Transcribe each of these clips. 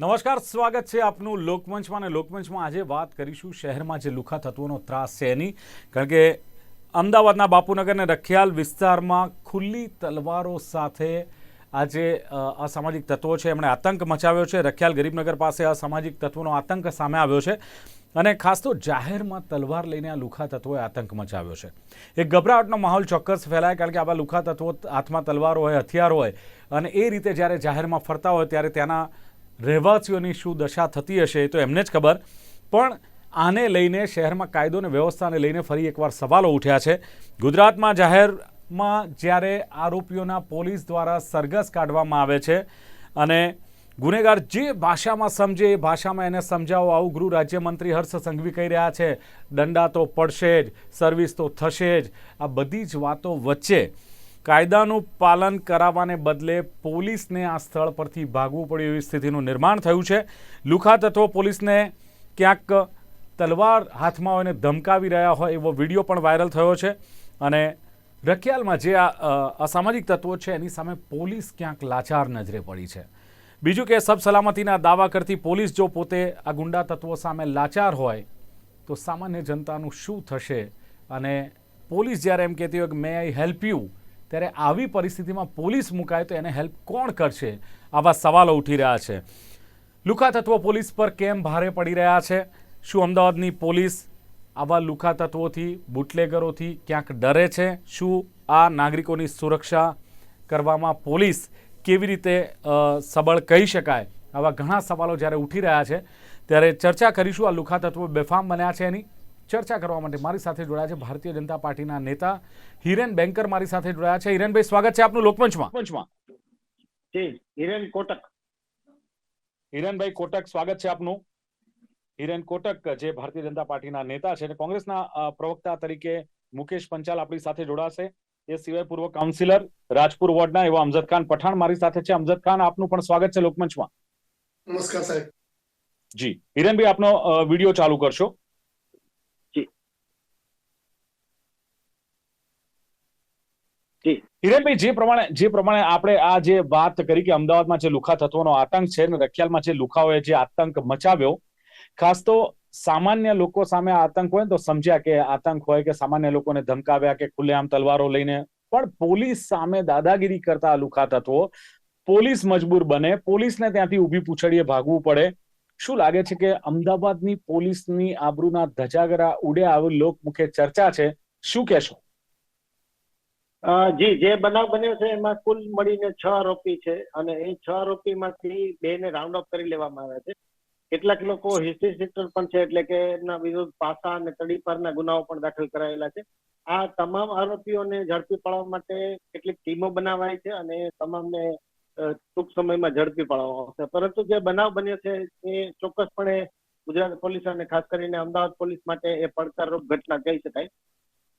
નમસ્કાર, સ્વાગત છે આપનું લોકમંચમાં અને લોકમંચમાં આજે વાત કરીશું શહેરમાં જે લુખા તત્વોનો ત્રાસ છે એની. કારણ કે અમદાવાદના બાપુનગર અને રખિયાલ વિસ્તારમાં ખુલ્લી તલવારો સાથે આજે અસામાજિક તત્વો છે. એમણે આતંક મચાવ્યો છે. રખિયાલ ગરીબનગર પાસે અસામાજિક તત્વોનો આતંક સામે આવ્યો છે. અને ખાસ તો જાહેરમાં તલવાર લઈને આ લુખા તત્વોએ આતંક મચાવ્યો છે. એક ગભરાટનો માહોલ ચોક્કસ ફેલાય, કારણ કે આવા લુખા તત્વો હાથમાં તલવાર હોય, હથિયાર હોય. અને એ રીતે જ્યારે જાહેરમાં ફરતા હોય, ત્યારે ત્યાંના રહેવાસીઓની શું દશા થતી હશે એ તો એમને જ ખબર. પણ આને લઈને શહેરમાં કાયદો અને વ્યવસ્થાને લઈને ફરી એકવાર સવાલો ઉઠ્યા છે. ગુજરાતમાં જાહેરમાં જ્યારે આરોપીઓના પોલીસ દ્વારા સરઘસ કાઢવામાં આવે છે અને ગુનેગાર જે ભાષામાં સમજે એ ભાષામાં એને સમજાવો. આવું ગૃહ રાજ્યમંત્રી હર્ષ સંઘવી કહી રહ્યા છે. દંડા તો પડશે જ, સર્વિસ તો થશે જ. આ બધી જ વાતો વચ્ચે કાયદાનું પાલન કરાવવાને બદલે પોલીસને આ સ્થળ પરથી ભાગવું પડ્યું એવી સ્થિતિનું નિર્માણ થયું છે. લુખા તત્વો પોલીસને ક્યાંક તલવાર હાથમાં હોય ધમકાવી રહ્યા હોય એવો વીડિયો પણ વાયરલ થયો છે. અને રખિયાલમાં જે આ અસામાજિક તત્વો છે, એની સામે પોલીસ ક્યાંક લાચાર નજરે પડી છે. બીજું કે સબ સલામતીના દાવા કરતી પોલીસ જો પોતે આ ગુંડા તત્વો સામે લાચાર હોય, તો સામાન્ય જનતાનું શું થશે? અને પોલીસ જ્યારે એમ કહેતી હોય કે મે આઈ હેલ્પ યુ ત્યારે આવી પરિસ્થિતિમાં પોલીસ મુકાય તો એને હેલ્પ કોણ કરશે? આવા સવાલો ઉઠી રહ્યા છે. લુખા તત્વો પોલીસ પર કેમ ભારે પડી રહ્યા છે? શું અમદાવાદની પોલીસ આવા લુખા તત્વોથી બુટલેગરોથી ક્યાંક ડરે છે? શું આ નાગરિકોની સુરક્ષા કરવામાં પોલીસ કેવી રીતે સબળ કહી શકાય? આવા ઘણા સવાલો જ્યારે ઉઠી રહ્યા છે, ત્યારે ચર્ચા કરીશું આ લુખા તત્વો બેફામ બન્યા છે એની. ચર્ચા કરવા માટે મારી સાથે જોડાયા છે ભારતીય જનતા પાર્ટીના નેતા હિરેન બેન્કર મારી સાથે જોડાયા છે. હિરેનભાઈ સ્વાગત છે આપનું લોકમંચમાં. પંચમાં જી હિરેન કોટક. હિરેનભાઈ કોટક સ્વાગત છે આપનું. હિરેન કોટક જે ભારતીય જનતા પાર્ટીના નેતા છે અને કોંગ્રેસના પ્રવક્તા તરીકે મુકેશ પંચાલ આપણી સાથે જોડાશે. એ સિવાય પૂર્વ કાઉન્સિલર રાજપુર વોર્ડના એવા અમજદ ખાન પઠાણ મારી સાથે છે. અમજદ ખાન આપનું પણ સ્વાગત છે લોકમંચમાં. નમસ્કાર સાહેબ. જી હિરેનભાઈ આપનો વીડિયો ચાલુ કરશો જી. જી. હિરેનભાઈ, જે પ્રમાણે જે પ્રમાણે આપણે આ જે વાત કરી કે અમદાવાદમાં જે લુખા તત્વોનો આતંક છે અને રખિયાલમાં જે લુખાઓએ જે આતંક મચાવ્યો, ખાસ તો સામાન્ય લોકો સામે આતંક હોય તો સમજ્યા કે આતંક હોય કે સામાન્ય લોકોને ધમકાવ્યા કે ખુલ્લેઆમ તલવારો લઈને, પણ પોલીસ સામે દાદાગીરી કરતા લુખા તત્વો, પોલીસ મજબૂર બને, પોલીસને ત્યાંથી ઊભી પૂછડીએ ભાગવું પડે. શું લાગે છે કે અમદાવાદની પોલીસની આબરૂના ધજાગરા ઉડે આવી લોકમુખે ચર્ચા છે? શું કહેશો? જી, જે બનાવ બન્યો છે એમાં કુલ મળીને છ આરોપી છે અને એ છ આરોપીમાંથી બે ને રાઉન્ડ અપ કરી લેવામાં આવ્યા છે. કેટલાક લોકો હિસ્ટ્રી શીટર પણ છે એટલે કે એમના વિરુદ્ધ પાસા અને તડીપારના ગુનાઓ પણ દાખલ કરાયેલા છે. આ તમામ આરોપીઓને ઝડપી પાડવા માટે કેટલીક ટીમો બનાવાય છે અને તમામને ટૂંક સમયમાં ઝડપી પાડવામાં આવશે. પરંતુ જે બનાવ બન્યો છે એ ચોક્કસપણે ગુજરાત પોલીસ અને ખાસ કરીને અમદાવાદ પોલીસ માટે એ પડકારરૂપ ઘટના કહી શકાય.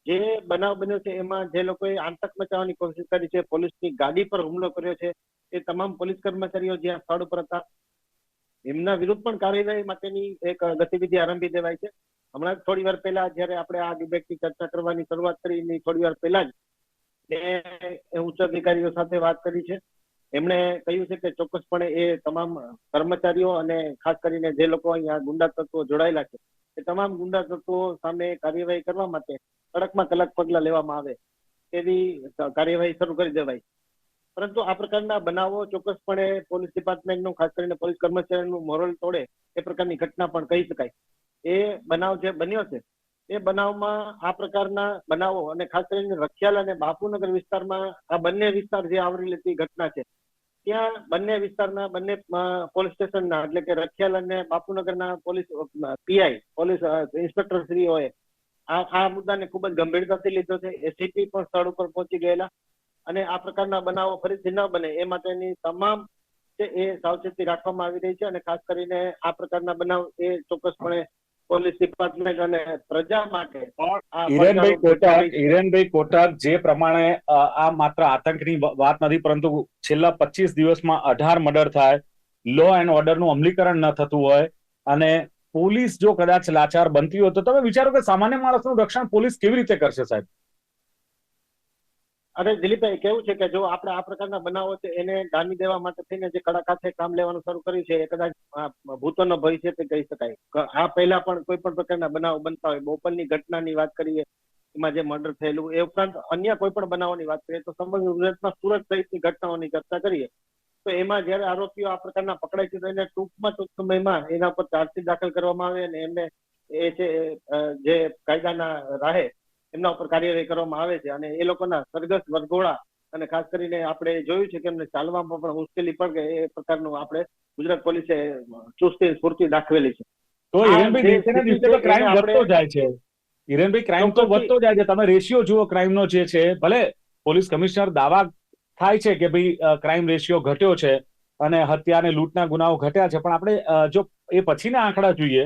જે બનાવ બન્યો છે, એમાં જે લોકોએ આતંક મચાવવાની કોશિશ કરી છે, પોલીસની ગાડી પર હુમલો કર્યો છે, એ તમામ પોલીસ કર્મચારીઓ જ્યાં સ્થળ ઉપર હતા, એમના વિરુદ્ધ પણ કાર્યવાહી માટેની એક ગતિવિધિ આરંભી દેવાય છે. હમણાં થોડી વાર પહેલા જયારે આપણે આ ડિબેટની ચર્ચા કરવાની શરૂઆત કરી, એની થોડી વાર પહેલા જ ઉચ્ચ અધિકારીઓ સાથે વાત કરી છે. એમણે કહ્યું છે કે ચોક્કસપણે એ તમામ કર્મચારીઓ અને ખાસ કરીને જે લોકો અહીંયા ગુંડા તત્વો જોડાયેલા છે એ તમામ ગુંડા તત્વો સામે કાર્યવાહી કરવા માટે કડકમાં કડક પગલા લેવામાં આવે તેવી કાર્યવાહી શરૂ કરી દેવાય. પરંતુ આ પ્રકારના બનાવો ચોક્કસપણે પોલીસ ડિપાર્ટમેન્ટનું, ખાસ કરીને પોલીસ કર્મચારીનું મોરલ તોડે એ પ્રકારની ઘટના પણ કહી શકાય. એ બનાવ જે બન્યો છે, એ બનાવમાં આ પ્રકારના બનાવો અને ખાસ કરીને રખિયાલ અને બાપુનગર વિસ્તારમાં આ બંને વિસ્તાર જે આવરી લેતી ઘટના છે ત્યાં બંને વિસ્તારના બંને પોલીસ સ્ટેશનના, એટલે કે રખિયાલ અને બાપુનગરના પોલીસ પીઆઈ, પોલીસ ઇન્સ્પેક્ટર શ્રીઓએ આ આ મુદ્દાને ખૂબ જ ગંભીરતાથી લીધો છે. એસીપી પણ સ્થળ ઉપર પહોંચી ગયેલા અને આ પ્રકારના બનાવો ફરીથી ન બને. એ માટેની તમામ એ સાવચેતી રાખવામાં આવી રહી છે અને ખાસ કરીને આ પ્રકારના બનાવ એ ચોક્કસપણે પોલીસ ડિપાર્ટમેન્ટ અને પ્રજા માટે હિરેનભાઈ કોટક હિરેનભાઈ કોટક જે પ્રમાણે આ માત્ર આતંકની વાત નથી પરંતુ છેલ્લા પચીસ દિવસમાં અઢાર મર્ડર થાય લો એન્ડ ઓર્ડરનું અમલીકરણ ન થતું હોય અને પોલીસ જો કદાચ લાચાર બનતી હોય તો તમે વિચારો કે સામાન્ય માણસનું રક્ષણ પોલીસ કેવી રીતે કરશે સાહેબ? અરે દિલીપભાઈ, કેવું છે કે જો આપણે આ પ્રકારના બનાવો છે, એને ડામી દેવા માટે થઈને જે કડા કાથે કામ લેવાનું શરૂ કર્યું છે, એ કદાચ ભૂતોનો ભય છે તે કહી શકાય. આ પહેલા પણ કોઈ પણ પ્રકારના બનાવો બનતા હોય, બોપલની ઘટનાની વાત કરીએ, એમાં જે મર્ડર થયેલું, એ ઉપરાંત અન્ય કોઈ પણ બનાવોની વાત કરીએ, તો સમગ્ર ગુજરાતમાં સુરત સહિતની ઘટનાઓની ચર્ચા કરીએ, તો એમાં જ્યારે આરોપીઓ આ પ્રકારના પકડાય છે, તો એને ટૂંકમાં ટૂંક સમયમાં એના પર ચાર્જશીટ દાખલ કરવામાં આવે અને એમને એ છે જે કાયદાના રાહે એમના ઉપર કાર્યવાહી કરવામાં આવે છે અને એ લોકોના સરગસ વરઘોડા અને ખાસ કરીને આપણે જોયું છે કે એમને ચાલવામાં પણ મુશ્કેલી પડે એ પ્રકારનું આપણે ગુજરાત પોલીસે ચુસ્તી સ્ફૂર્તિ દાખવેલી છે. તો હિરેનભાઈ દિવસે ને દિવસે તો ક્રાઇમ વધતો જાય છે. હિરેનભાઈ ક્રાઇમ તો વધતો જાય છે. તમે રેશિયો જુઓ ક્રાઇમનો જે છે ભલે પોલીસ કમિશનર દાવા થાય છે કે ભાઈ ક્રાઇમ રેશિયો ઘટ્યો છે અને હત્યા અને લૂંટના ગુનાઓ ઘટ્યા છે પણ આપણે જો એ પછીના આંકડા જોઈએ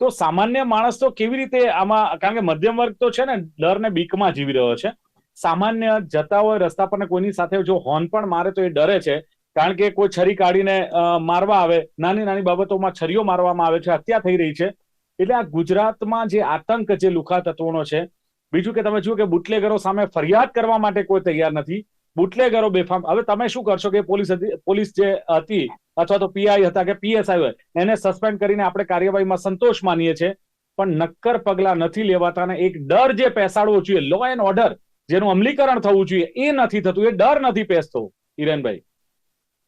તો સામાન્ય માણસ તો કેવી રીતે આમાં, કારણ કે મધ્યમ વર્ગ તો છે ને, ડર ને બીકમાં જીવી રહ્યો છે. સામાન્ય જતા હોય, રસ્તા પર કોઈની સાથે જો હોર્ન પણ મારે તો એ ડરે છે. કારણ કે કોઈ છરી કાઢીને મારવા આવે, નાની નાની બાબતોમાં છરીઓ મારવામાં આવે છે, હત્યા થઈ રહી છે. એટલે આ ગુજરાતમાં જે આતંક, જે લુખા તત્વોનો છે, બીજું કે તમે જુઓ કે બુટલેગરો સામે ફરિયાદ કરવા માટે કોઈ તૈયાર નથી. બુટલેગરો બેફામ, હવે તમે શું કરશો કે પોલીસ પોલીસ જે હતી અથવા તો પીઆઈ હતા કે પીએસઆઈ હોય, એને સસ્પેન્ડ કરીને આપણે કાર્યવાહીમાં સંતોષ માનીએ છીએ. પણ નક્કર પગલા નથી લેવાતા અને એક ડર જે પેસાડવો જોઈએ લો એન્ડ ઓર્ડર જેનું અમલીકરણ થવું જોઈએ, એ નથી થતું, એ ડર નથી પેસતો. હિરેનભાઈ.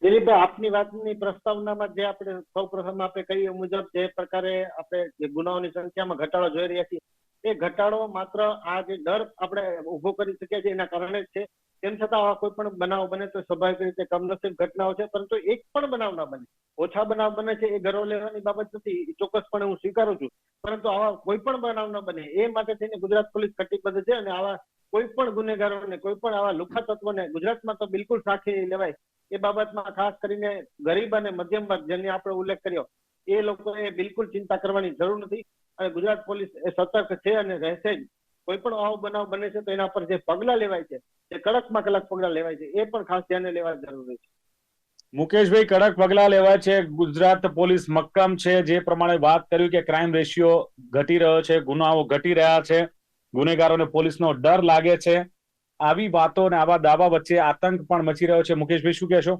દિલીપભાઈ, આપની વાતની પ્રસ્તાવનામાં જે આપણે સૌ પ્રથમ આપણે કહીએ મુજબ જે પ્રકારે આપણે જે ગુનાઓની સંખ્યામાં ઘટાડો જોઈ રહ્યા છીએ, એ ઘટાડો માત્ર આ જે ડર આપણે ઊભો કરી શકીએ છીએ એના કારણે જ છે. તેમ છતાં આવા કોઈ પણ બનાવ બને તો સ્વાભાવિક રીતે કમનસીબ ઘટનાઓ છે, પરંતુ એક પણ બનાવ ના બને. ઓછા બનાવ બને છે એ ગૌરવ લેવાની બાબત નથી ચોક્કસપણે હું સ્વીકારું છું. પરંતુ આવા કોઈ પણ બનાવ ન બને, એ માટે થઈને ગુજરાત પોલીસ કટિબદ્ધ છે અને આવા કોઈ પણ ગુનેગારોને, કોઈ પણ આવા લુખા તત્વોને ગુજરાતમાં તો બિલકુલ સાખી લેવાય. એ બાબતમાં ખાસ કરીને ગરીબ અને મધ્યમ વર્ગ, જેની આપણે ઉલ્લેખ કર્યો, એ લોકોએ બિલકુલ ચિંતા કરવાની જરૂર નથી. અને ગુજરાત પોલીસ એ સતર્ક છે અને રહેશે જ. કોઈ પણ આવો બનાવ બને છે તો એના પર જે પગલા લેવાય છે એ કડકમાં કડક પગલા લેવાય છે એ પણ ખાસ ધ્યાને લેવા જરૂરી છે. મુકેશભાઈ કડક પગલા લેવા છે ગુજરાત પોલીસ મક્કમ છે જે પ્રમાણે વાત કર્યું કે ક્રાઇમ રેશિયો ઘટી રહ્યો છે ગુનાઓ ઘટી રહ્યા છે ગુનેગારોને પોલીસનો ડર લાગે છે. આવી વાતો અને આવા દાવા વચ્ચે આતંક પણ મચી રહ્યો છે. મુકેશભાઈ શું કહેશો?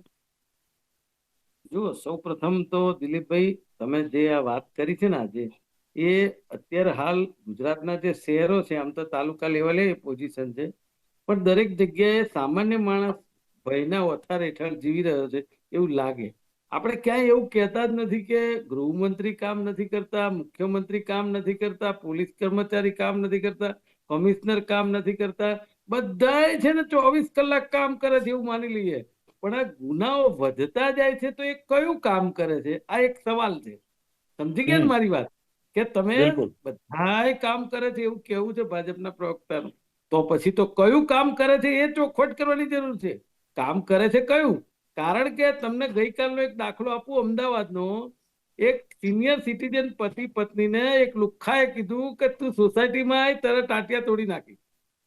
જુઓ સૌ પ્રથમ તો દિલીપભાઈ તમે જે આ વાત કરી છે ને આજે એ અત્યારે હાલ ગુજરાતના જે શહેરો છે આમ તો તાલુકા લેવલે પોઝિશન છે. પણ દરેક જગ્યાએ સામાન્ય માણસ ભયના ઓથાર હેઠળ જીવી રહ્યો છે એવું લાગે. આપણે ક્યાંય એવું કહેતા જ નથી કે ગૃહમંત્રી કામ નથી કરતા મુખ્યમંત્રી કામ નથી કરતા પોલીસ કર્મચારી કામ નથી કરતા કમિશનર કામ નથી કરતા. બધા છે ને ચોવીસ કલાક કામ કરે છે એવું માની લઈએ. પણ આ ગુનાઓ વધતા જાય છે તો એ કયું કામ કરે છે? આ એક સવાલ છે. સમજી ગયા ને મારી વાત? કે તમે. બધાય કામ કરે છે એવું કેવું છે ભાજપના પ્રવક્તાનું. તો પછી તો કયું કામ કરે છે એ ચોખવટ કરવાની જરૂર છે. કામ કરે છે કયું? કારણ કે તમને ગઈકાલનો એક દાખલો આપું અમદાવાદનો. એક સિનિયર સિટીઝન પતિ પત્નીને એક લુખ્ખાએ કીધું કે તું સોસાયટીમાં આય તારે ટાટિયા તોડી નાખી.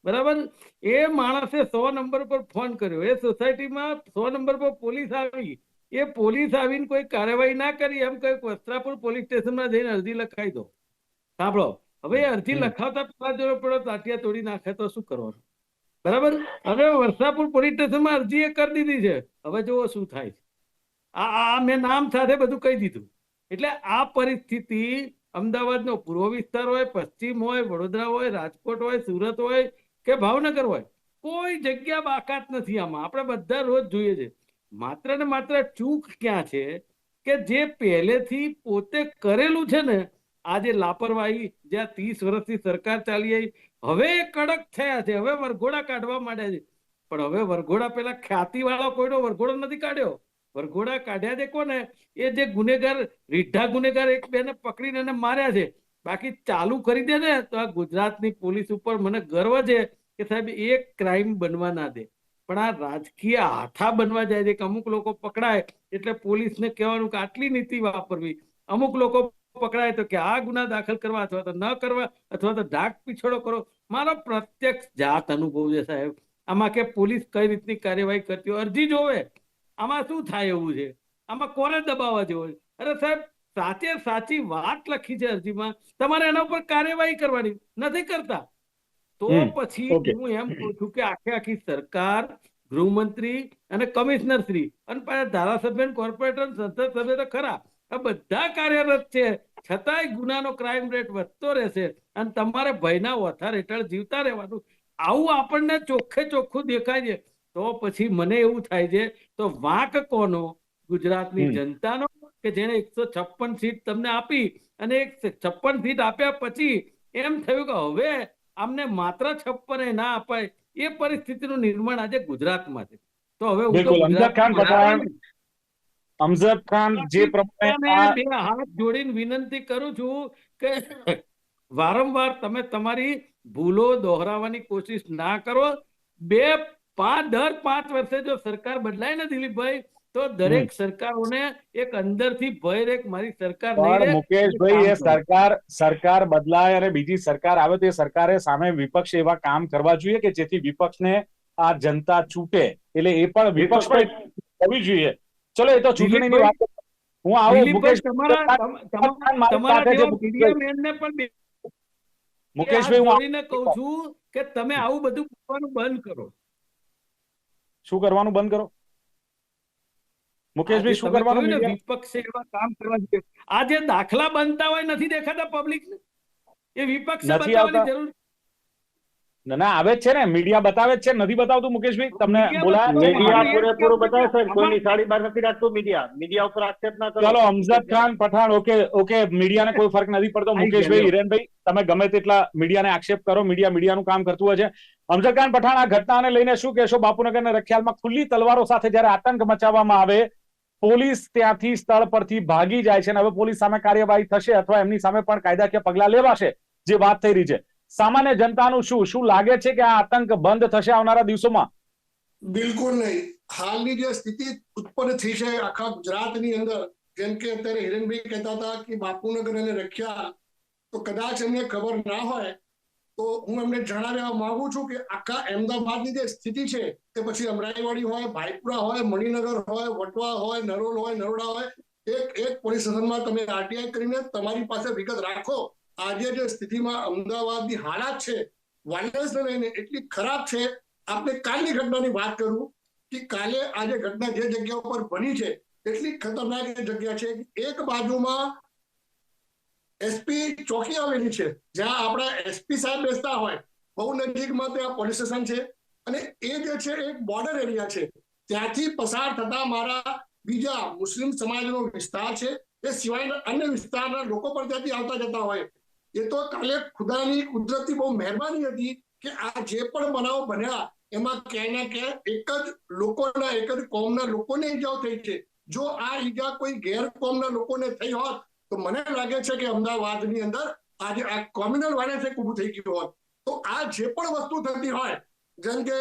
બરાબર? એ માણસે સો નંબર પર ફોન કર્યો. એ સોસાયટીમાં સો નંબર પર પોલીસ આવી. એ પોલીસ આવીને કોઈ કાર્યવાહી ના કરી એમ કઈ વસ્ત્રાપુર પોલીસ સ્ટેશનમાં જઈને અરજી લખાઈ દો. સાંભળો હવે અરજી. લખાવતા પેલા જો પેલો તાટિયા તોડી નાખે તો શું કરવાનું? બરાબર? હવે વસ્ત્રાપુર પોલીસ સ્ટેશનમાં અરજી એ કરી દીધી છે. હવે જુઓ શું થાય છે. આ આ- આ મેં નામ સાથે બધું કહી દીધું. એટલે આ પરિસ્થિતિ અમદાવાદનો પૂર્વ વિસ્તાર હોય પશ્ચિમ હોય વડોદરા હોય રાજકોટ હોય સુરત હોય કે ભાવનગર હોય કોઈ જગ્યા બાકાત નથી આમાં. આપણે બધા રોજ જોઈએ છે. માત્ર ને માત્ર ચૂક ક્યાં છે કે જે પહેલેથી પોતે કરેલું છે ને, આજે લાપરવાહી જ્યાં ત્રીસ વર્ષથી સરકાર ચાલી આવી, હવે એ કડક થયા છે, હવે વરઘોડા કાઢવા માંડ્યા છે. પણ હવે વરઘોડા પેલા ખ્યાતિ વાળો કોઈનો વરઘોડો નથી કાઢ્યો. વરઘોડા કાઢ્યા છે કોને? એ જે ગુનેગાર, રીઢા ગુનેગાર એક બેને પકડીને એને માર્યા છે. બાકી ચાલુ કરી દે ને, તો આ ગુજરાતની પોલીસ ઉપર મને ગર્વ છે કે સાહેબ એક ક્રાઇમ બનવા ના દે. પણ આ રાજકીય હાથા બનવા જાય છે કે અમુક લોકો પકડાય એટલે પોલીસને કહેવાનું કે આટલી નીતિ વાપરવી. અમુક લોકો પકડાય તો કે આ ગુના દાખલ કરવા અથવા તો ન કરવા અથવા તો ઢાક પીછોડો કરો. મારો પ્રત્યક્ષ જાત અનુભવ છે સાહેબ. આમાં કે પોલીસ કઈ રીતની કાર્યવાહી કરતી હોય, અરજી જોવે. આમાં શું થાય એવું છે? આમાં કોને દબાવવા જેવો છે? અરે સાહેબ, સાચે સાચી વાત લખી છે અરજીમાં. તમારે એના ઉપર કાર્યવાહી કરવાની. નથી કરતા. તો પછી હું એમ કહું છું કે આખે આખી સરકાર ગૃહમંત્રી અને કમિશનર શ્રી અને પાછા ધારાસભ્ય કોર્પોરેટર સંસદ સભ્ય તો ખરા આ બધા કાર્યરત છે. છતાંય ગુનાનો ક્રાઇમ રેટ વધતો રહેશે અને તમારે ભયના ઓથાર હેઠળ જીવતા રહેવાનું. આવું આપણને ચોખ્ખે ચોખ્ખું દેખાય છે. તો પછી મને એવું થાય છે તો વાંક કોનો? ગુજરાતની. જનતાનો? કે જેને એકસો છપ્પન સીટ તમને આપી અને એક છપ્પન સીટ આપ્યા પછી એમ થયું કે હવે આમને માત્ર છપ્પન ના અપાય એ પરિસ્થિતિનું નિર્માણ આજે ગુજરાતમાં છે. તો હવે બિલકુલ, અમજદ ખાન પઠાણ અમજદ ખાન જે પ્રમાણે બે હાથ જોડીને વિનંતી કરું છું કે વારંવાર તમે તમારી ભૂલો દોહરાવવાની કોશિશ ના કરો. બે પાંચ દર પાંચ વર્ષે જો સરકાર બદલાય ને દિલીપભાઈ તો દરેક સરકારોને એક અંદરથી ભય રે કે મારી સરકાર નહીં મુકેશભાઈ એ સરકાર સરકાર બદલાય અને બીજી સરકાર આવે તો એ સરકારે સામે વિપક્ષ એવા કામ કરવા જોઈએ કે જેથી વિપક્ષને આ જનતા છૂટે એટલે એ પણ વિપક્ષ પણ કરવી જોઈએ. ચલો એ તો ચૂંટણીની વાત હું આવું મુકેશ મુકેશભાઈ. હું કહું છું કે તમે આવું બધું કરવાનું બંધ કરો. શું કરવાનું બંધ કરો? મુકેશભાઈ શું કરવાનું ને? વિપક્ષે એવા કામ કરવા જોઈએ આ જે દાખલા બનતા હોય નથી દેખાતા પબ્લિક એ વિપક્ષે બતાવવાની. જરૂર ના ના આવે જ છે ને. મીડિયા બતાવે જ છે. નથી બતાવતું મુકેશભાઈ? તમને બોલા. મીડિયા પૂરેપૂરું બતાવે? છે. કોઈની સાડી બાર નથી રાખતું મીડિયા. મીડિયા ઉપર આક્ષેપ ના કરો. ચલો અમજદ ખાન પઠાણ ઓકે ઓકે મીડિયાને કોઈ ફરક નથી પડતો. મુકેશભાઈ હિરેનભાઈ તમે ગમે તેટલા મીડિયાને આક્ષેપ કરો મીડિયા મીડિયાનું કામ કરતું હોય છે. અમજદ ખાન પઠાણ આ ઘટનાને લઈને શું કહેશો? બાપુનગર અને રખિયાલમાં ખુલ્લી તલવારો સાથે જયારે આતંક મચાવવામાં આવે પોલીસ ત્યાંથી સ્થળ પરથી ભાગી જાય છે અને હવે પોલીસ સામે કાર્યવાહી થશે અથવા એમની સામે પણ કાયદાકીય પગલા લેવાશે જે વાત થઈ રહી છે. સામાન્ય જનતાનું શું? શું લાગે છે કે આ આતંક બંધ થશે આવનારા દિવસોમાં? બિલકુલ નહીં. હાલની જે સ્થિતિ ઉત્પન્ન થઈ છે આખા ગુજરાતની અંદર, જેમ કે અત્યારે હિરેનભાઈ કહેતા હતા કે બાપુનગર અને રખ્યા, તો કદાચ એમને ખબર ના હોય તો હું એમને જણાવવા માંગુ છું કે આખા અમદાવાદની જે સ્થિતિ છે, તે પછી અમરાઈવાડી હોય, ભાઈપુરા હોય, મણિનગર હોય, વટવા હોય, નરોલ હોય, નરોડા હોય, એક એક પોલીસ સ્ટેશનમાં તમે આરટીઆઈ કરીને તમારી પાસે વિગત રાખો. આજે જે સ્થિતિમાં અમદાવાદની હાલાત છે, વાયરસને લઈને એટલી ખરાબ છે. આપણે કાલની ઘટનાની વાત કરું કે કાલે આજે ઘટના જે જગ્યા ઉપર બની છે, એટલી ખતરનાક જગ્યા છે એક બાજુમાં એસપી ચોકી આવેલી છે, જ્યાં આપણા એસપી સાહેબ બેસતા હોય, બહુ નજીકમાં ત્યાં પોલીસ સ્ટેશન છે અને એ જે છે એક બોર્ડર એરિયા છે. ત્યાંથી પસાર થતા મારા બીજા મુસ્લિમ સમાજનો વિસ્તાર છે, એ સિવાયના અન્ય વિસ્તારના લોકો પણ ત્યાંથી આવતા જતા હોય. એ તો કાલે ખુદાની કુદરતી બહુ મહેરબાની હતી કે આ જે પણ બનાવ બન્યા, એમાં ક્યાંય ના ક્યાંય એક જ લોકોના, એક જ કોમના લોકોને ઈજાઓ થઈ છે. જો આ ઈજા કોઈ ગેર કોમના લોકોને થઈ હોત તો મને લાગે છે કે અમદાવાદની અંદર આજે આ કોમ્યુનલ વાયરસ એક ઊભું થઈ ગયું હોત. તો આ જે પણ વસ્તુ થતી હોય જેમ કે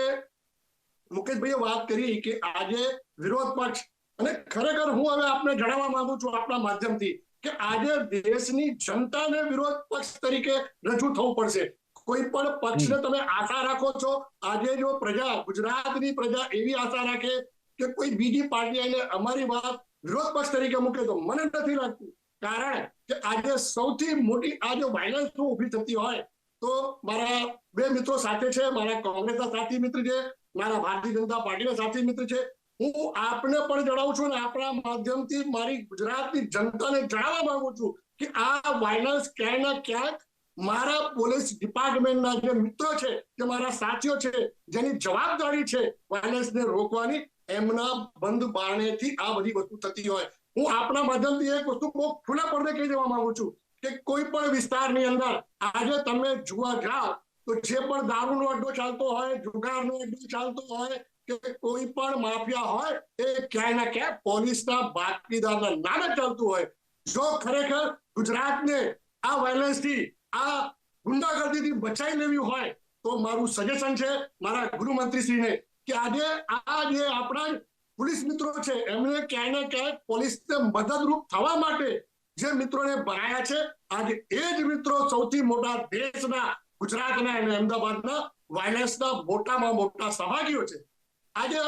મુકેશભાઈએ વાત કરી કે આજે વિરોધ પક્ષ અને ખરેખર હું હવે આપને જણાવવા માંગુ છું આપણા માધ્યમથી કે આજે દેશની જનતાને વિરોધ પક્ષ તરીકે રજૂ થવું પડશે. કોઈ પણ પક્ષને તમે આશા રાખો છો આજે જો પ્રજા ગુજરાતની પ્રજા એવી આશા રાખે કે કોઈ બીજી પાર્ટી આવીને અમારી વાત વિરોધ પક્ષ તરીકે મૂકે તો મને નથી લાગતું. કારણ કે આજે સૌથી મોટી આ જો વાયલન્સ ઊભી થતી હોય, તો મારા બે મિત્રો સાથે છે, મારા કોંગ્રેસના સાથી મિત્ર છે, મારા ભારતીય જનતા પાર્ટીના સાથી મિત્ર છે. હું આપને પણ જણાવું છું અને આપણા માધ્યમથી મારી ગુજરાતની જનતાને જણાવવા માંગુ છું કે આ વાયલન્સ ક્યાંય ક્યાંક મારા પોલીસ ડિપાર્ટમેન્ટના જે મિત્રો છે જે મારા સાથીઓ છે, જેની જવાબદારી છે વાયલન્સને રોકવાની, એમના બંધ બારણેથી આ બધી વસ્તુ થતી હોય. હું આપણા માધ્યમથી એક વસ્તુ બહુ ખુલ્લા પડદે કહી દેવા માંગુ છું કે કોઈ પણ વિસ્તારની અંદર આજે તમે જોવા જાઓ, તો જે પણ દારૂનો અડ્ડો ચાલતો હોય, જુગારનો અડ્ડો ચાલતો હોય, કે કોઈ પણ માફિયા હોય, એ ક્યાંય ના ક્યાંય પોલીસના બાકીદારના નામે ચાલતું હોય. જો ખરેખર ગુજરાતને આ વાયલન્સથી આ ગુંડાગર્દીથી બચાવી લેવી હોય, તો મારું સજેશન છે, મારા ગૃહમંત્રીશ્રીને કે આજે આ જે આપણા પોલીસ મિત્રો છે એમણે ક્યાંય ને ક્યાંય પોલીસને મદદરૂપ થવા માટે જે મિત્રોને બનાયા છે. આજે એ જ મિત્રો સૌથી મોટા દેશના, ગુજરાતના અને અમદાવાદના વાયલન્સના મોટામાં મોટા સહભાગીઓ છે. આજે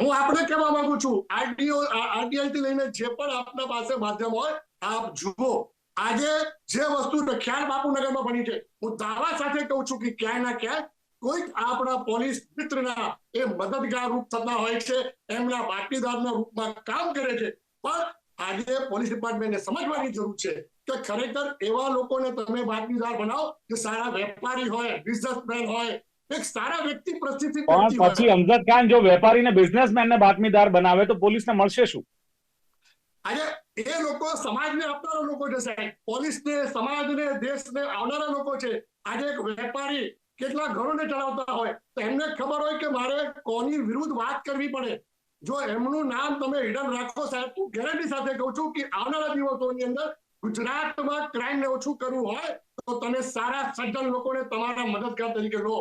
હું આપણે કહેવા માંગુ છું આરટીઓ આરટીઆઈ થી લઈને જે પણ આપના પાસે માધ્યમ હોય, આપ જુઓ. આજે જે વસ્તુ ખ્યાલ બાપુનગરમાં બની છે, હું દાવા સાથે કહું છું કે ક્યાંય ના ક્યાંય કોઈક આપણા પોલીસ મિત્રના એ મદદગાર રૂપ થતા હોય છે એમના બાતમીદારના રૂપમાં કામ કરે છે. પણ આજે પોલીસ ડિપાર્ટમેન્ટને સમજવાની જરૂર છે કે ખરેખર એવા લોકોને તમે બાતમીદાર બનાવો જે સારા વેપારી હોય બિઝનેસમેન હોય એક સારા વ્યક્તિ પ્રસ્થિતિ પછી અમજદ ખાન જો વેપારીને બિઝનેસમેનને બાતમીદાર બનાવે તો પોલીસને મળશે શું? આજે એ લોકો સમાજને આપનારા લોકો છે સાહેબ. પોલીસને સમાજને દેશને આવનારા લોકો છે. આજે એક વેપારી કેટલા ઘરોને ચલાવતા હોય? તો એમને ખબર હોય કે મારે કોની વિરુદ્ધ વાત કરવી પડે. જો એમનું નામ તમે હિડન રાખો સાહેબ હું ગેરંટી સાથે કહું છું કે આવનારા દિવસોની અંદર ગુજરાતમાં ક્રાઇમને ઓછું કરવું હોય તો તમે સારા સજ્જન લોકોને તમારા મદદગાર તરીકે લો.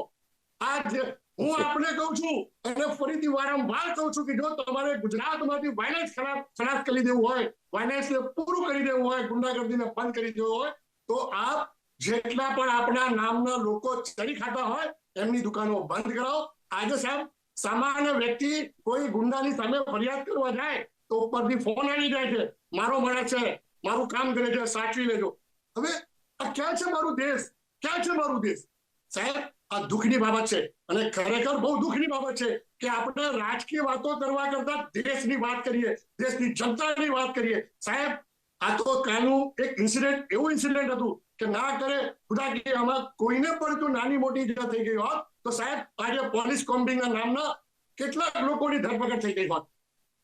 આ જે હું આપને કહું છું અને ફરીથી વારંવાર કહું છું કે જો તમારે ગુજરાતમાંથી વાયલેન્સ ખરાબ ખરાબ કરી દેવું હોય વાયલેન્સને પૂરું કરી દેવું હોય ગુંડાગર્દીને બંધ કરી દેવું હોય તો આપ જેટલા પણ આપણા નામના લોકો ચડી ખાતા હોય, એમની દુકાનો બંધ કરાવો. આજે સાહેબ, સામાન્ય વ્યક્તિ કોઈ ગુંડાની સામે ફરિયાદ કરવા જાય, તો ઉપરથી ફોન આવી જાય છે. મારો મળે છે, મારું કામ કરે છે, સાચવી લેજો. હવે આ ક્યાં છે મારું દેશ? ક્યાં છે મારું દેશ? સાહેબ, આ દુઃખની બાબત છે. અને ખરેખર બહુ દુઃખની બાબત છે કે આપણે રાજકીય વાતો કરવા કરતા દેશની વાત કરીએ, દેશની જનતાની વાત કરીએ. સાહેબ, આ તો કાલનું એક ઇન્સિડન્ટ એવું ઇન્સિડન્ટ હતું. કે ના કરે ખુદા કે આમાં કોઈને પણ જો નાની મોટી ઈજા થઈ ગઈ હોત તો સાહેબ આજે પોલીસ કોમ્બિંગના નામના કેટલાક લોકોની ધરપકડ થઈ ગઈ હોત.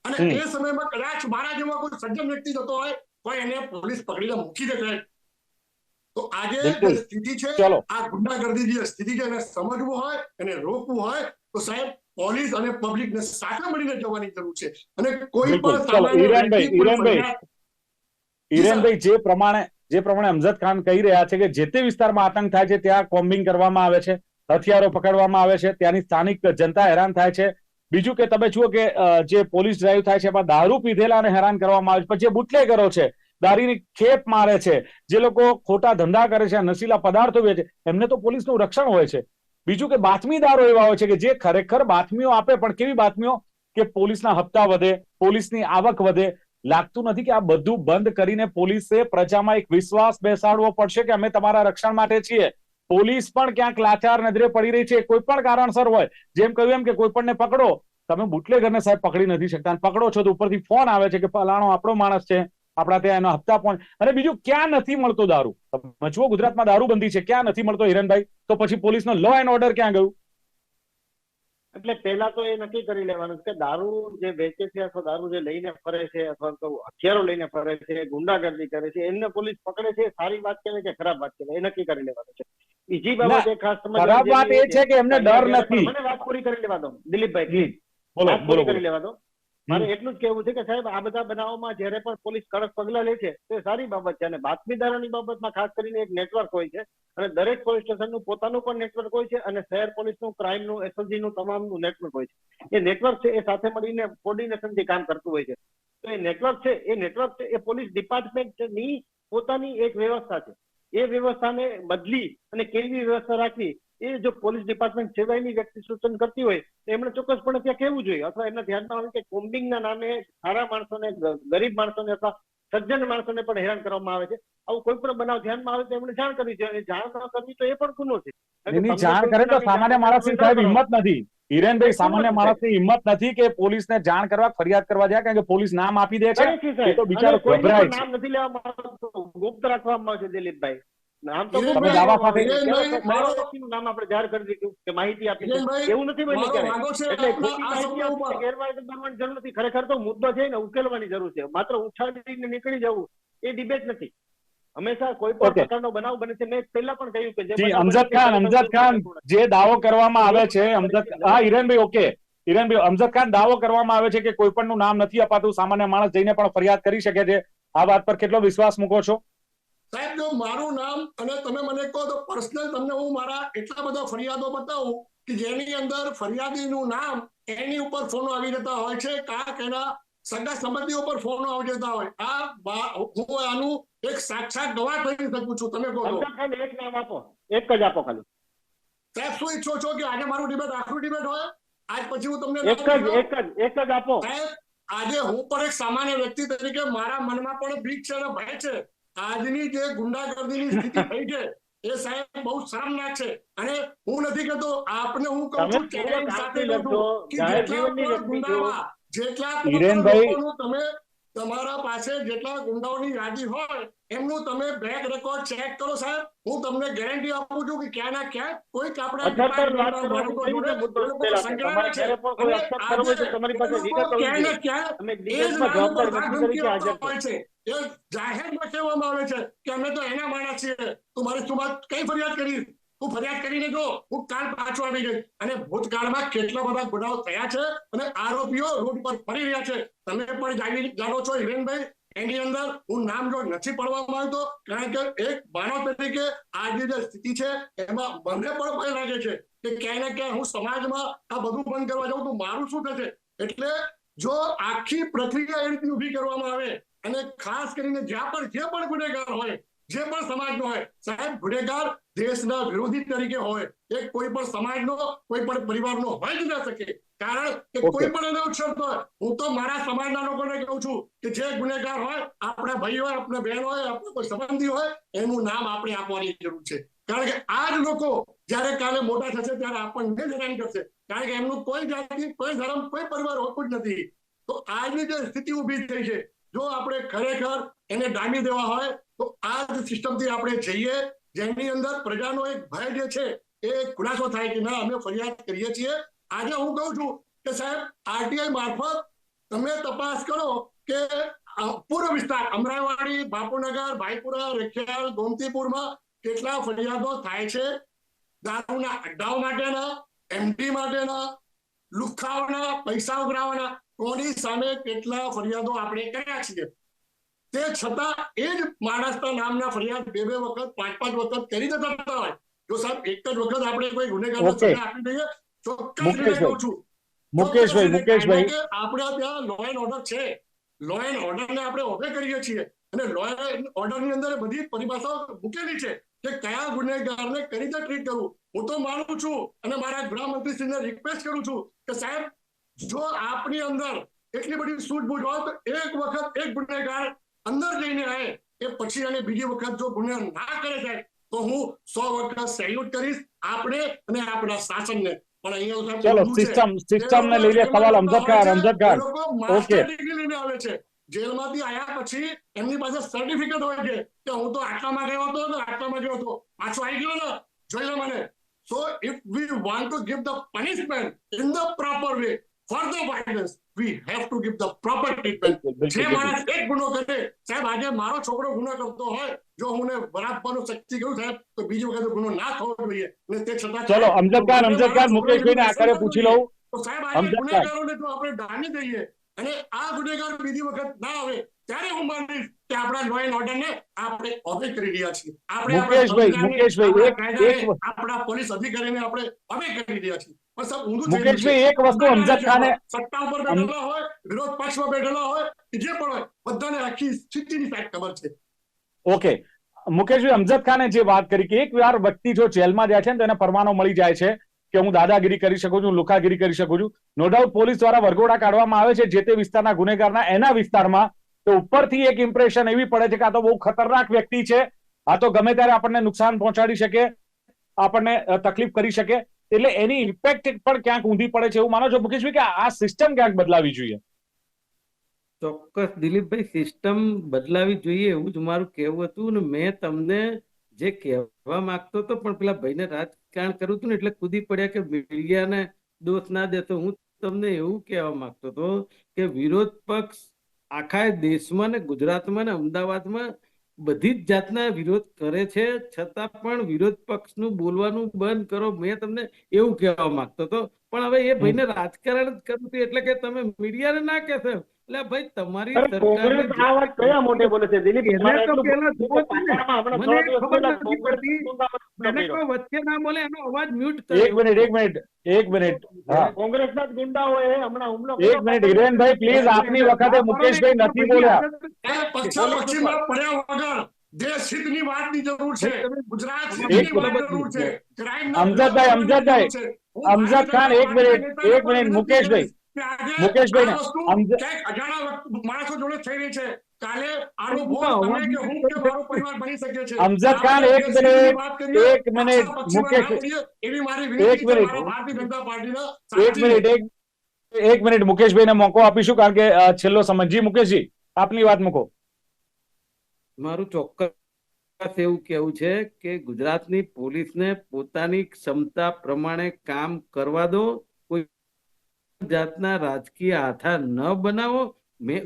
અને એ સમયમાં કદાચ મારા જેવા કોઈ સજ્જન વ્યક્તિ જતો હોય તો એને પોલીસ પકડીને મૂકી દે તો આજે સ્થિતિ છે આ ગુંડાગર્દી જે સ્થિતિ છે એને સમજવું હોય એને રોકવું હોય તો સાહેબ પોલીસ અને પબ્લિક ને સાથે મળીને જવાની જરૂર છે. અને કોઈ પણ ઈરાનભાઈ. ફરિયાદ- હિરેનભાઈ જે પ્રમાણે જે પ્રમાણે અમજદ ખાન કહી રહ્યા છે કે જે તે વિસ્તારમાં આતંક થાય છે, ત્યાં કોમ્બિંગ કરવામાં આવે છે, હથિયારો પકડવામાં આવે છે, ત્યાંની સ્થાનિક જનતા હેરાન થાય છે. બીજું કે તમે જુઓ કે જે પોલીસ ડ્રાઈવ થાય છે, એમાં દારૂ પીધેલાને હેરાન કરવામાં આવે છે. પછી જે બુટલેગરો છે, દારૂની ખેપ મારે છે, જે લોકો ખોટા ધંધા કરે છે, નશીલા પદાર્થો વેચે, એમને તો પોલીસનું રક્ષણ હોય છે. બીજું કે બાતમીદારો એવા હોય છે કે જે ખરેખર બાતમીઓ આપે, પણ કેવી બાતમીઓ? કે પોલીસના હપ્તા વધે, પોલીસની આવક વધે લાગતું નથી કે આ બધું બંધ કરીને પોલીસે પ્રજામાં એક વિશ્વાસ બેસાડવો પડશે કે અમે તમારા રક્ષણ માટે છીએ. પોલીસ પણ ક્યાંક લાચાર નજરે પડી રહી છે. કોઈ પણ કારણસર હોય, જેમ કહ્યું એમ કે કોઈ પણને પકડો. તમે બુટલેગરને સાહેબ પકડી નથી શકતા પકડો છો તો ઉપરથી ફોન આવે છે કે ફલાણો આપણો માણસ છે, આપણા ત્યાં એનો હપ્તા પણ. અને બીજું ક્યાં નથી મળતો દારૂ? તમે જુઓ ગુજરાતમાં દારૂબંધી છે, ક્યાં નથી મળતો હિરણભાઈ? તો પછી પોલીસનો લો એન્ડ ઓર્ડર ક્યાં ગયું? એટલે પહેલા તો એ નક્કી કરી લેવાનું કે દારૂ જે વેચે છે અથવા દારૂ જે લઈને ફરે છે અથવા તો હથિયારો લઈને ફરે છે ગુંડાગર્દી કરે છે એમને પોલીસ પકડે છે સારી વાત કહેવાય કે ખરાબ વાત કહેવાય? એ નક્કી કરી લેવાનું છે. બીજી બાબત એ ખાસ ખરાબ વાત એ છે કે એમને ડર નથી. મને વાત પૂરી કરી લેવા દો દિલીપભાઈ. બોલો પૂરી કરી લેવા દો. મારે એટલું જ કહેવું છે કે સાહેબ આ બધા બનાવોમાં જ્યારે પણ પોલીસ કડક પગલા લે છે તે સારી બાબત છે. અને બાતમીદારોની બાબતમાં ખાસ કરીને એક નેટવર્ક હોય છે. અને દરેક પોલીસ સ્ટેશનનું પોતાનું પણ નેટવર્ક હોય છે અને શહેર પોલીસનું ક્રાઇમનું એસએલજીનું તમામનું નેટવર્ક હોય છે. એ નેટવર્ક છે એ સાથે મળીને કોર્ડિનેશનથી કામ કરતું હોય છે. તો એ નેટવર્ક છે એ નેટવર્ક છે એ પોલીસ ડિપાર્ટમેન્ટની પોતાની એક વ્યવસ્થા છે. એ વ્યવસ્થાને બદલી અને કેવી વ્યવસ્થા રાખવી એ જો પોલીસ ડિપાર્ટમેન્ટ સિવાયની વ્યક્તિ સૂચન કરતી હોય તો એમણે ચોક્કસપણે ત્યાં કહેવું જોઈએ. અથવા એમના ધ્યાનમાં આવે કે કોમ્બિંગના નામે સારા માણસોને ગરીબ માણસોને અથવા સજ્જન માણસોને પણ હેરાન કરવામાં આવે છે. આવું કોઈ પણ બનાવ ધ્યાનમાં આવે તો એમણે જાણ કરવી જોઈએ. અને જાણ ન કરવી તો એ પણ ગુનો છે. એની જાણ કરે તો સામાન્ય માણસની સાહેબ હિંમત નથી. હિરેનભાઈ સામાન્ય. માણસની હિંમત નથી કે પોલીસને જાણ કરવા ફરિયાદ કરવા જાય કારણ કે પોલીસ નામ આપી દે છે. એ તો બિચારો કોઈ ગભરાય છે. નામ નથી લેવામાં આવતું. ગુપ્ત રાખવામાં આવે છે દિલીપભાઈ. નામ તો તમે દાવા રાખવામાં આવે છે. સાથે- મારો- નામ આપણે જાહેર કરી દીધું કે માહિતી આપી એવું નથી બન્યું મારો ક્યારેય. વાંધો છે એટલે ખોટી માહિતી શબ્દ ગેરમાર્ગે દોરવાની જરૂર નથી. ખરેખર તો મુદ્દો છે ને ઉકેલવાની જરૂર છે. માત્ર ઉછાળીને નીકળી જવું એ ડિબેટ નથી. હંમેશા કોઈ પણ પ્રકારનો બનાવ બને છે. મેં પહેલા પણ કહ્યું કે જે અમજદ ખાન અમજદ ખાન જે દાવો કરવામાં આવે છે અમજદ હા હિરેનભાઈ ઓકે હિરેનભાઈ અમજદ ખાન દાવો કરવામાં આવે છે કે કોઈ પણ નું નામ નથી અપાતું. સામાન્ય માણસ જઈને પણ ફરિયાદ કરી શકે છે. આ વાત પર કેટલો વિશ્વાસ મૂકો છો? સાહેબ જો મારું નામ અને તમે મને કહો તો પર્સનલ તમને હું મારા એટલા બધા ફરિયાદો બતાવું કે જેની અંદર ફરિયાદીનું નામ એની ઉપર ફોનો આવી જતા હોય છે કાંક એના સગા સંબંધીઓ પર ફોનો આવી જતા હોય. આ હું આનું એક સાક્ષાત ગવાહ થઈ શકું છું. તમે કહો એક નામ આપો. એક જ આપો ખાલી. સાહેબ શું ઈચ્છો છો કે આજે મારું ડિબેટ આખરું ડિબેટ હોય? આજ પછી હું તમને એક જ એક જ એક જ આપો. સાહેબ આજે હું પણ એક સામાન્ય વ્યક્તિ તરીકે મારા મનમાં પણ બીક છે અને ભય છે. આજની જે ગુંડાગર્દીની સ્થિતિ થઈ છે એ સાહેબ બહુ શરમનાક છે. અને હું નથી કહેતો આપને હું કહું છું ચેલેન્જ સાથે લખજો, કે જાહેર જેટલા ગુંડામાં, જેટલા તમે તમારા પાસે જેટલા ગુંડાઓની યાદી હોય એમનું તમે બેક રેકોર્ડ ચેક કરો સાહેબ. હું તમને ગેરંટી આપું છું કે ક્યાં ના ક્યાં કોઈ આપણા લાખ તમારે પાસે વિગત છો. છે જાહેરમાં કહેવામાં આવે છે કે અમે તો એના માણસ છીએ. તું મારી તું કઈ ફરિયાદ કરી? તું ફરિયાદ કરીને જો, હું કાલ પાછો આવી ગઈ. અને ભૂતકાળમાં કેટલા બધા ગુનાઓ થયા છે અને આરોપીઓ રોડ પર ફરી રહ્યા છે. તમે પણ જાણી જાણો છો, હિરેનભાઈ, એની અંદર હું નામ જો નથી પડવા માંગતો કારણ કે એક માનવ તરીકે આજની જે સ્થિતિ છે, એમાં મને પણ ભય લાગે છે કે ક્યાંય ને ક્યાંય હું સમાજમાં આ બધું બંધ કરવા જાઉં તો મારું શું થશે? એટલે જો આખી પ્રક્રિયા એ રીતે ઊભી કરવામાં આવે અને ખાસ કરીને જ્યાં પણ જે પણ ગુનેગાર હોય જે પણ સમાજનો હોય સાહેબ ગુનેગાર દેશના વિરોધી તરીકે હોય એ કોઈ પણ સમાજનો કોઈ પણ પરિવારનો હોય જ ના શકે. કારણ કે કોઈ પણ એને ઉછળતો હોય. હું તો મારા સમાજના લોકોને કહું છું કે જે ગુનેગાર હોય આપણા ભાઈ હોય આપણા બહેન હોય આપણા કોઈ સંબંધી હોય એનું નામ આપણે આપવાની જરૂર છે. કારણ કે આ જ લોકો જ્યારે કાલે મોટા થશે ત્યારે આપણને જ હેરાન કરશે. કારણ કે એમનું કોઈ જાતિ કોઈ ધર્મ કોઈ પરિવાર હોતું જ નથી. તો આજની જે સ્થિતિ ઊભી થઈ છે જો આપણે ખરેખર એને ડામી દેવા હોય, તો આ જ સિસ્ટમથી આપણે જઈએ, જેની અંદર પ્રજાનો એક ભય જે છે, એ ખુલાસો થાય કે ના, અમે ફરિયાદ કરીએ છીએ. આજે હું કહું છું કે સાહેબ, આરટીઆઈ મારફત તમે તપાસ કરો કે પૂર્વ વિસ્તાર અમરાવાડી બાપુનગર, ભાઈપુરા, રખિયાલ, ગોમતીપુરમાં કેટલા ફરિયાદો થાય છે? દારૂના અડ્ડાઓ માટેના, એમડી માટેના, લુખાવાના, પૈસા ઉઘરાવાના કોની સામે કેટલા ફરિયાદો આપણે કર્યા છીએ? તે છતાં એ જ માણસના નામના ફરિયાદ બે બે વખત પાંચ પાંચ વખત કરી દેતા હોય. જો સાહેબ એક જ વખત આપણે કોઈ ગુનેગારને સજા આપી દઈએ ચોક્કસ રીતે કહું છું. મુકેશભાઈ મુકેશભાઈ આપણે ત્યાં લો એન્ડ ઓર્ડર છે. લો એન્ડ ઓર્ડર ને આપણે ઓબે કરીએ છીએ. અને લો એન્ડ ઓર્ડરની અંદર બધી પરિભાષાઓ મૂકેલી છે કે કયા ગુનેગારને કઈ રીતે ટ્રીટ કરવું. હું તો માનું છું અને મારા ગૃહમંત્રીશ્રીને રિક્વેસ્ટ કરું છું કે સાહેબ જો આપની અંદર એટલી બધી સૂઝબૂઝ હોય તો એક વખત એક ગુનેગાર અંદર જઈને આવે એ પછી અને બીજી વખત જો ગુનો ના કરે છે તો હું સો વખત સેલ્યુટ કરીશ આપણે અને આપણા શાસનને. પણ ચલો સિસ્ટમ સિસ્ટમ ને લઈને સવાલ અમજદ ખાન ઓકે. લઈને આવે છે. જેલમાંથી આયા પછી એમની પાસે સર્ટિફિકેટ હોય છે કે હું તો આટલામાં ગયો હતો ને આટલામાં ગયો હતો. પાછો આવી ગયો ને જોઈ લે મને. So if we want to give the punishment in the proper way for the violence we have to give the proper treatment જે. માણસ એક ગુનો કરે સાહેબ આજે મારો છોકરો ગુનો કરતો હોય જો હું બરાબરનું શક્તિ કરું સાહેબ તો બીજી વખત ગુનો ના થવો જોઈએ. અને તે છતાં ચલો અમજદ ખાન અમજદ ખાન મુકેશભાઈને આખરે પૂછી લઉં. તો સાહેબ આજે. ગુનેગારોને જો આપણે ડાની દઈએ. અને આ ગુનેગાર બીજી વખત ના આવે ત્યારે હું માનીશ કે આપણા લો એન્ડ ઓર્ડર ને આપણે ઓબે કરી રહ્યા છીએ. આપણે મુકેશભાઈ, મુકેશભાઈ, એક- આપણા એક- આપણા પોલીસ અધિકારીને આપણે ઓબે કરી રહ્યા છીએ. મુકેશભાઈ એક વસ્તુ અમજદ ખાને સત્તા ઉપર બેઠેલા હોય વિરોધ પક્ષમાં બેઠેલા હોય જે પણ હોય બધાને આખી સ્થિતિની ફેક્ટ ખબર છે. ઓકે. મુકેશભાઈ અમજદ ખાને જે વાત કરી કે એક વાર વ્યક્તિ જો જેલમાં જાય છે ને તો એને પરવાનો મળી જાય છે. કે હું દાદાગીરી કરી શકું છું, લુખાગીરી કરી શકું છું. નો ડાઉટ પોલીસ દ્વારા વરઘોડા કાઢવામાં આવે છે, જે તે વિસ્તારના ગુનેગારના એના વિસ્તારમાં. તો ઉપરથી એક ઇમ્પ્રેશન એવી પડે છે કે આ તો બહુ ખતરનાક વ્યક્તિ છે. આ તો ગમે ત્યારે આપણને નુકસાન પહોંચાડી શકે, આપણને તકલીફ કરી શકે. એટલે એની ઇમ્પેક્ટ પણ ક્યાંક ઊંધી પડે છે એવું માનો છો મુકેશભાઈ કે આ સિસ્ટમ ક્યાંક બદલાવી જોઈએ? ચોક્કસ દિલીપભાઈ સિસ્ટમ બદલાવી જોઈએ એવું જ મારું કહેવું હતું ને મેં તમને જે કહેવા માંગતો હતો, પણ પેલા ભાઈને રાજકારણ કરું હતું ને એટલે કૂદી પડ્યા કે મીડિયાને દોષ ના દેતો હું તમને એવું કહેવા માંગતો હતો કે વિરોધ પક્ષ આખા દેશમાં ને ગુજરાતમાં ને અમદાવાદમાં બધી જ જાતના વિરોધ કરે છે. છતાં પણ વિરોધ પક્ષનું બોલવાનું બંધ કરો. મેં તમને એવું કહેવા માંગતો હતો. પણ હવે એ ભાઈને રાજકારણ જ કરવું એટલે કે તમે મીડિયાને ના કહેશો એટલે ભાઈ તમારી કોંગ્રેસ આ વાત કયા મોઢે બોલે છે? દિલીપ એને તો પેલા પહેલા જુઓ ને. મને ખબર નથી પડતી. મને કોઈ વચ્ચે ના બોલે એનો અવાજ મ્યુટ એક મિનિટ એક મિનિટ એક મિનિટ. હા. કોંગ્રેસના જ ગુંડાઓએ હમણાં હુમલો એક મિનિટ હિરેનભાઈ પ્લીઝ આપની વખતે મુકેશભાઈ નથી બોલ્યા. એ પક્ષા પશ્ચિમમાં પડ્યા વગર દેશ હિતની વાતની જરૂર છે. ગુજરાત હિતની વાત જરૂર છે. અમજદભાઈ, અમજદભાઈ, અમજદ ખાન, એક મિનિટ, એક મિનિટ, મુકેશભાઈ. ક્યાંક અજાણા માણસો જોડે થઈ રહી છે. કાલે આનો તમે કે હું કે મારો પરિવાર બની શકે છે. અમજદ ખાન, એક મિનિટ, આશા પક્ષીમાં મુકેશ- એવી મારી વિનંતી છે ભારતીય જનતા પાર્ટીના. એક મિનિટ એક એક મિનિટ મુકેશભાઈને મોકો આપીશું કારણ કે છેલ્લો સમય. જી મુકેશજી આપની વાત મૂકો. મારું ચોક્કસ એવું કેવું છે કે ગુજરાતની પોલીસને પોતાની ક્ષમતા પ્રમાણે કામ કરવા દો. જાતના રાજકીય આધાર ન બનાવો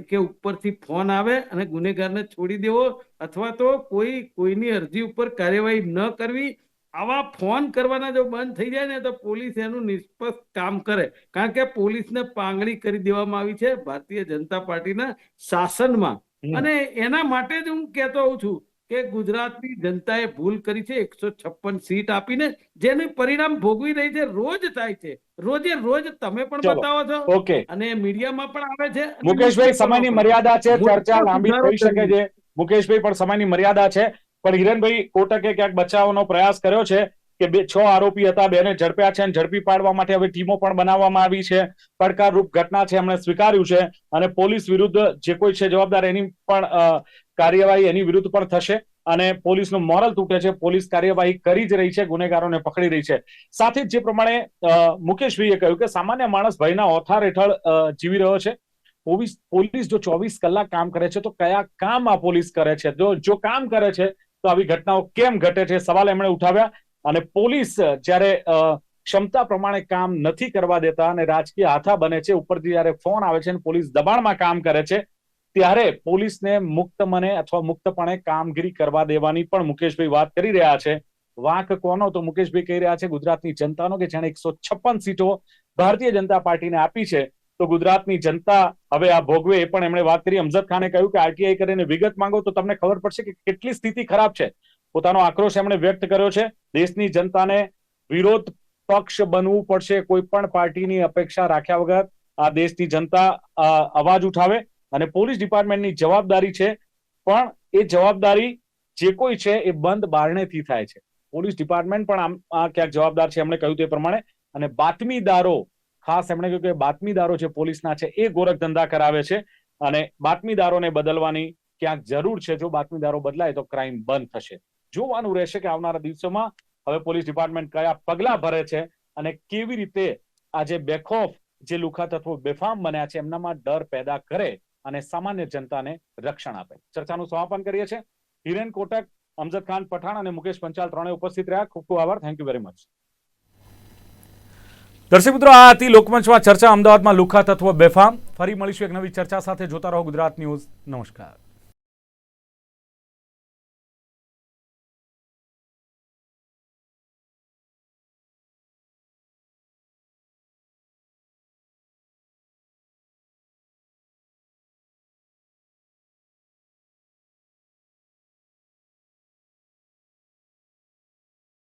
કે ઉપરથી ફોન આવે અને ગુનેગારને છોડી દેવો અથવા તો કોઈ કોઈની અરજી ઉપર કાર્યવાહી ન કરવી આવા ફોન કરવાના જો બંધ થઈ જાય ને તો પોલીસ એનું નિષ્પક્ષ કામ કરે કારણ કે પોલીસને પાંગડી કરી દેવામાં આવી છે ભારતીય જનતા પાર્ટીના શાસનમાં. અને એના માટે જ હું કહેતો હોઉં છું કે ગુજરાતની જનતાએ ભૂલ કરી છે એકસો છપ્પન સીટ આપીને જેનું પરિણામ ભોગવી રહી છે રોજ થાય છે. રોજે રોજ તમે પણ બતાવો છો. ઓકે. અને મીડિયામાં પણ આવે છે. મુકેશભાઈ સમયની મર્યાદા છે ચર્ચા લાંબી થઈ શકે છે. મુકેશભાઈ પણ સમયની મર્યાદા છે. પણ હિરણભાઈ કોટકે ક્યાંક બચાવવાનો પ્રયાસ કર્યો છે. કે બે છ આરોપી હતા, બેને ઝડપ્યા છે અને ઝડપી પાડવા માટે હવે ટીમો પણ બનાવવામાં આવી છે. પડકારરૂપ ઘટના છે, એમણે સ્વીકાર્યું છે અને પોલીસ વિરુદ્ધ જે કોઈ છે જવાબદાર એની પણ કાર્યવાહી એની વિરુદ્ધ પણ થશે અને પોલીસનું મોરલ તૂટે છે. પોલીસ કાર્યવાહી કરી જ રહી છે, ગુનેગારોને પકડી રહી છે. સાથે જ જે પ્રમાણે મુકેશભાઈએ કહ્યું કે સામાન્ય માણસ ભયના ઓથાર હેઠળ જીવી રહ્યો છે. પોલીસ પોલીસ જો ચોવીસ કલાક કામ કરે છે તો કયા કામ આ પોલીસ કરે છે? જો જો કામ કરે છે તો આવી ઘટનાઓ કેમ ઘટે છે? સવાલ એમણે ઉઠાવ્યા. અને પોલીસ જ્યારે ક્ષમતા પ્રમાણે કામ નથી કરવા દેતા અને રાજકીય હાથા બને છે, ઉપરથી જયારે ફોન આવે છે અને પોલીસ દબાણમાં કામ કરે છે, ત્યારે પોલીસને મુક્ત મને અથવા મુક્તપણે કામગીરી કરવા દેવાની પણ મુકેશભાઈ વાત કરી રહ્યા છે. વાંક કોનો તો મુકેશભાઈ કહી રહ્યા છે, ગુજરાતની જનતાનો કે જેણે એકસો છપ્પન સીટો ભારતીય જનતા પાર્ટીને આપી છે, તો ગુજરાતની જનતા હવે આ ભોગવે એ પણ એમણે વાત કરી. અમજદ ખાને કહ્યું કે આરટીઆઈ કરીને વિગત માંગો તો તમને ખબર પડશે કે કેટલી સ્થિતિ ખરાબ છે. પોતાનો આક્રોશ એમણે વ્યક્ત કર્યો છે. દેશની જનતાને વિરોધ પક્ષ બનવું પડશે કોઈ પણ પાર્ટીની અપેક્ષા રાખ્યા વગર. આ દેશની જનતા અવાજ ઉઠાવે અને પોલીસ ડિપાર્ટમેન્ટની જવાબદારી છે. પણ એ જવાબદારી જે કોઈ છે એ બંધ બારણેથી થાય છે. પોલીસ ડિપાર્ટમેન્ટ પણ આમ, આ ક્યાંક જવાબદાર છે એમણે કહ્યું તે પ્રમાણે. અને બાતમીદારો, ખાસ એમણે કહ્યું કે બાતમીદારો છે પોલીસના છે એ ગોરખ ધંધા કરાવે છે. અને બાતમીદારોને બદલવાની ક્યાંક જરૂર છે. જો બાતમીદારો બદલાય તો ક્રાઇમ બંધ થશે. જોવાનું રહેશે કે આવનારા દિવસોમાં હવે પોલીસ ડિપાર્ટમેન્ટ કયા પગલા ભરે છે અને કેવી રીતે આ જે બેખોફ, જે લુખા તત્વો બેફામ બન્યા છે, એમનામાં ડર પેદા કરે અને સામાન્ય જનતાને રક્ષણ આપે. ચર્ચાનું સમાપન કરીએ છીએ. હિરેન કોટક અમજદ ખાન પઠાણ અને મુકેશ પંચાલ ત્રણે ઉપસ્થિત રહ્યા. ખૂબ ખૂબ આભાર. થેન્ક યુ વેરી મચ દર્શક મિત્રો, આ હતી લોકમંચમાં ચર્ચા. અમદાવાદમાં લુખા તત્વો બેફામ. ફરી મળીશું એક નવી ચર્ચા સાથે. જોતા રહો ગુજરાત ન્યૂઝ. નમસ્કાર.